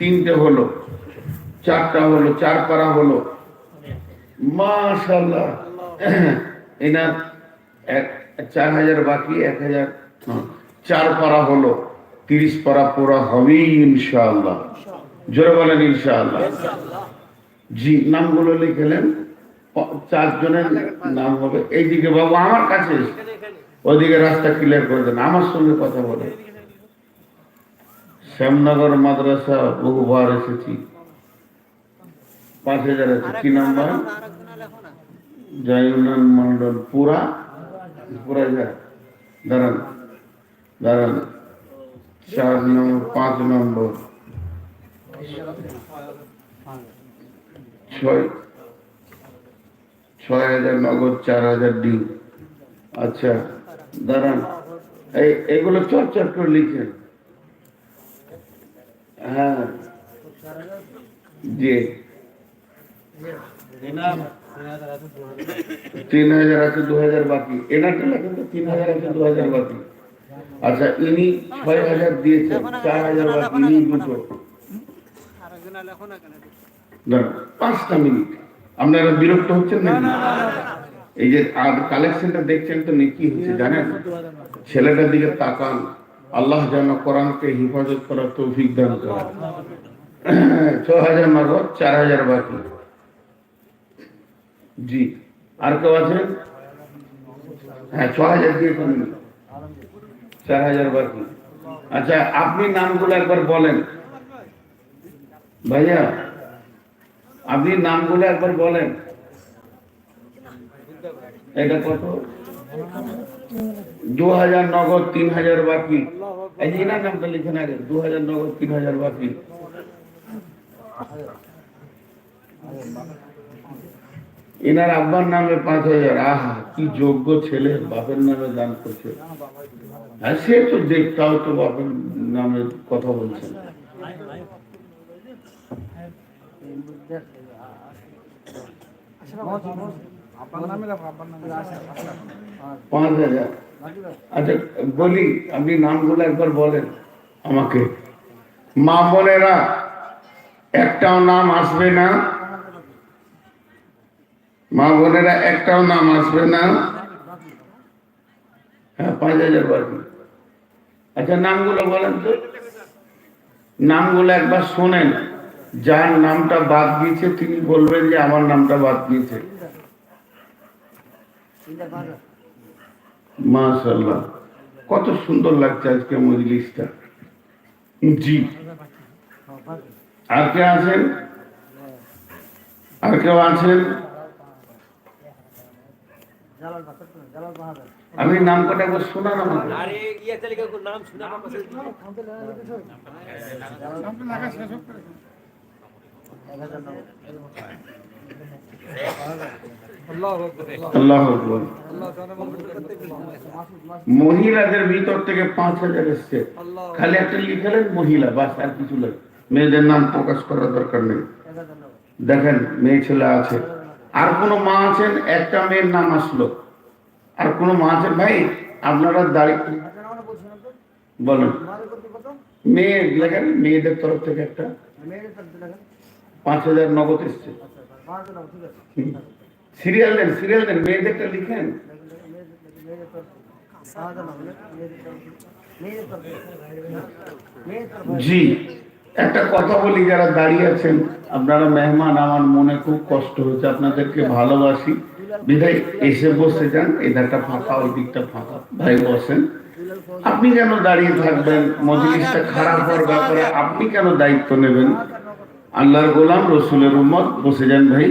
তিনটে হলো চারটা হলো চার পারা হলো। মাশাল্লাহ এনার এক চার হাজার বাকি এক হাজার হ্যাঁ, চার পারা হলো তিরিশ পারা পুরা হবেই ইনশাআল্লাহ। জোরে বলেন ইনশাআল্লাহ। জি নামগুলো লিখেলেন। চারজনের নাম হবে। এইদিকে বাবু আমার কাছে। ওইদিকে রাস্তা ক্লিয়ার করে দেন। আমার সঙ্গে কথা বলে শ্যামনগর মাদ্রাসা বহুবার এসেছি। পাঁচ হাজার আছে। কি নাম্বার জয়ুনান মন্ডল পুরা? পুরা যায় দাঁড়ান। দাঁড়ান। চার নম্বর, পাঁচ নম্বর। ছয়। ছয় হাজার নগদ, চার হাজার ডিম। আচ্ছা দাঁড়ান। এই, এগুলো চট চট করে লিখেন। হ্যাঁ। তিন হাজার আছে দু হাজার বাকি। এনারটা লেখেন তো, তিন হাজার আছে দু হাজার বাকি। আচ্ছা ইনি ছয় হাজার দিয়েছেন, চার হাজার বাকি, ইনি দুটো। পাঁচটা মিনিট। আপনারা বিরক্ত হচ্ছেন না এই যে আর কালেকশনটা দেখছেন তো নেকি হচ্ছে, জানেন? ছেলেটার দিকে তাকান। আল্লাহ যেন কোরআনকে হিফাজত করার তৌফিক দান করে। ছ হাজার নগদ চার হাজার বাকি। জি, আর কেউ আছেন হ্যাঁ ছ হাজার দিয়েছেন চার হাজার বাকি। আচ্ছা আপনি নামগুলো একবার বলেন। ভাইয়া, আপনি নামগুলো একবার বলেন। এটা কত? দু হাজার নগদ তিন হাজার বাকি। এই যে এনার নামটা লিখেন আগে দু হাজার নগদ তিন হাজার বাকি। এনার আব্বার নামে পাঁচ হাজার। আহা, কি যোগ্য ছেলে, বাপের নামে দান করছে। হ্যাঁ সে তো দেখতাও তো বাপের নামে কথা বলছেন পাঁচ হাজার। আচ্ছা বলি আপনি নামগুলো একবার বলেন আমাকে। মা বোনেরা একটাও নাম আসবে না। মা বোনেরা একটাও নাম আসবে না। হ্যাঁ পাঁচ হাজার বাকি আচ্ছা নামগুলো বলেন তো। নামগুলো একবার শোনেন। যার নামটা বাদ দিয়েছে তিনি বলবেন যে আমার নামটা বাদ দিয়েছে। মাশাল্লাহ কত সুন্দর লাগছে আজকে মজলিসটা। জি। আর কে আছেন? আর কেউ আছেন? আপনি নাম কটা একবার শোনান আমাকে। अरे মহিলাদের ভিতর থেকে পাঁচ হাজার এসছে। খালি একটা লিখালেন মহিলা, বাস, আর কিছু লাগে মেয়েদের নাম প্রকাশ করার দরকার নেই। দেখেন, মেয়ে ছেলে আছে। আর কোন মা আছেন? একটা মেয়ের নাম আসলো। আর কোন মা আছেন? ভাই, আপনারা দাঁড়িয়ে বলেন। মেয়ে, লেখেন, মেয়েদের তরফ থেকে একটা পাঁচ হাজার নগদ এসছে। সিরিয়াল দেন সিরিয়াল দেন মেয়েদেরটা লিখেন। জি, একটা কথা বলি, যারা দাঁড়িয়ে আছেন, আপনারা মেহমান, আমার মনে খুব কষ্ট হচ্ছে, আপনাদেরকে ভালোবাসি। বিধায় এসে বসে যান এই ধারটা ফাঁকা, ওই দিকটা ফাঁকা, ভাই বসেন। আপনি কেন দাঁড়িয়ে থাকবেন? মজলিসটা খারাপ হওয়ার ব্যাপারে আপনি কেন দায়িত্ব নেবেন? আল্লাহর গোলাম, রসুলের উম্মত, বসে যান ভাই।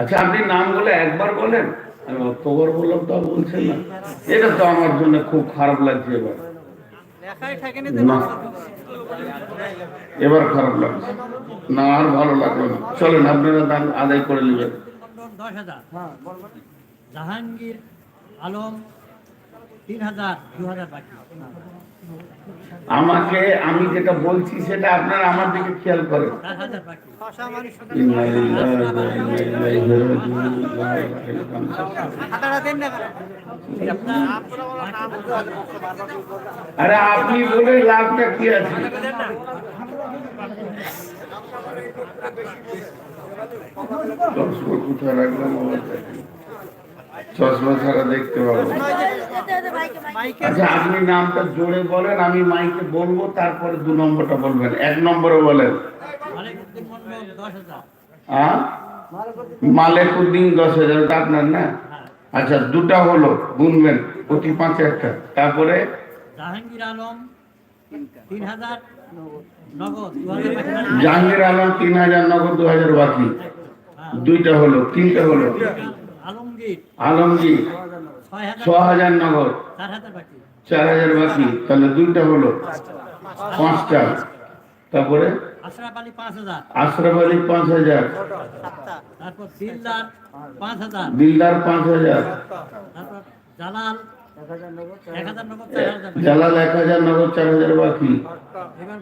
আচ্ছা আপনি নামগুলো একবার বলেন। আমি অক্টোবর বললাম তো বলছেন না। এটা তো আমার জন্য খুব খারাপ লাগছে এবার। এবার খারাপ লাগছে। না, আর ভালো লাগল না। চলেন, আপনারা দান আদায় করে নেবেন। জাহাঙ্গীর আলম, তিন হাজার, দু হাজার বাকি। আমাকে, আমি যেটা বলছি সেটা আপনারা আমার দিকে খেয়াল করেন। আরে আপনি বলে লাভটা কি আছে চশমা চশমা ছাড়া দেখতে পাবো। আচ্ছা আপনি নামটা জোরে বলেন আমি মাইকে বলব তারপরে দু নম্বরটা বলবেন। এক নম্বরে বলেন। মালিকুদ্দিন মন্ডল দশ হাজার। হ্যাঁ আপনার না? আচ্ছা দুটা হলো গুনবেন প্রতি পাঁচ একটা। তারপরে? জাহাঙ্গীর আলম তিন হাজার নগদ দু হাজার বাকি। জাহাঙ্গীর আলম তিন হাজার নগদ দু হাজার বাকি। হ্যাঁ। দুইটা হলো তিনটা হলো। আলমগীর। আলমগীর। ছ হাজার নগর নগদ। চার হাজার বাকি। তাহলে দুইটা হলো। পাঁচটা। তারপরে? আশরাফ আলী পাঁচ হাজার। আশরাফ পাঁচ হাজার। তারপর দিলদার পাঁচ হাজার। দিলদার পাঁচ হাজার। তারপর জালাল জালাল এক হাজার নগদ চার হাজার বাকি। এবার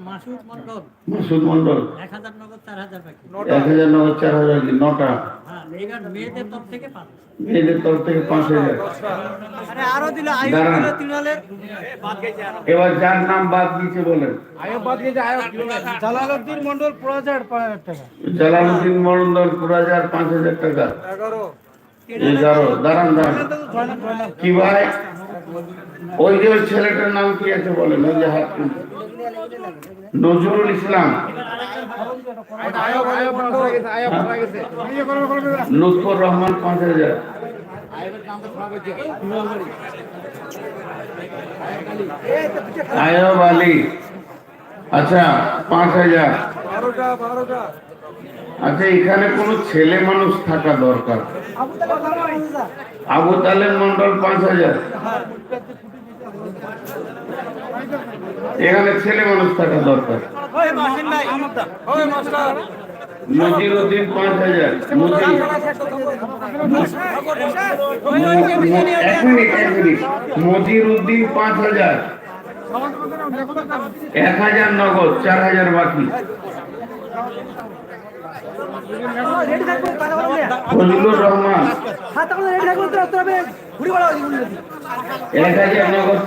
মাসুদ মন্ডল এক হাজার নগদ চার হাজার বাকি। নটা। হ্যাঁ মেয়েদের তরফ থেকে পাঁচ। হাজার। এবার যার নাম বাদ দিচ্ছে বলেন। জালালউদ্দিন মন্ডল জালালুদ্দিন মন্ডল পুরো হাজার পাঁচ হাজার টাকা। এগারো। দাঁড়ান দাঁড়ান। কি ভাই? ওই যে ওই ছেলেটার নাম কি আছে বলেন ওই যে হাত নজরুল ইসলাম। লুৎফর রহমান পাঁচ হাজার। আয়ব আলী। আচ্ছা পাঁচ হাজার। আচ্ছা এখানে কোনো ছেলে মানুষ থাকা দরকার? আবু তালেব মন্ডল পাঁচ হাজার। এখানে ছেলে মানুষ থাকা দরকার। নজির উদ্দিন পাঁচ হাজার। এক পাঁচ হাজার। এক হাজার নগদ, চার হাজার বাকি। ফজলুর রহমান। এক হাজার নগদ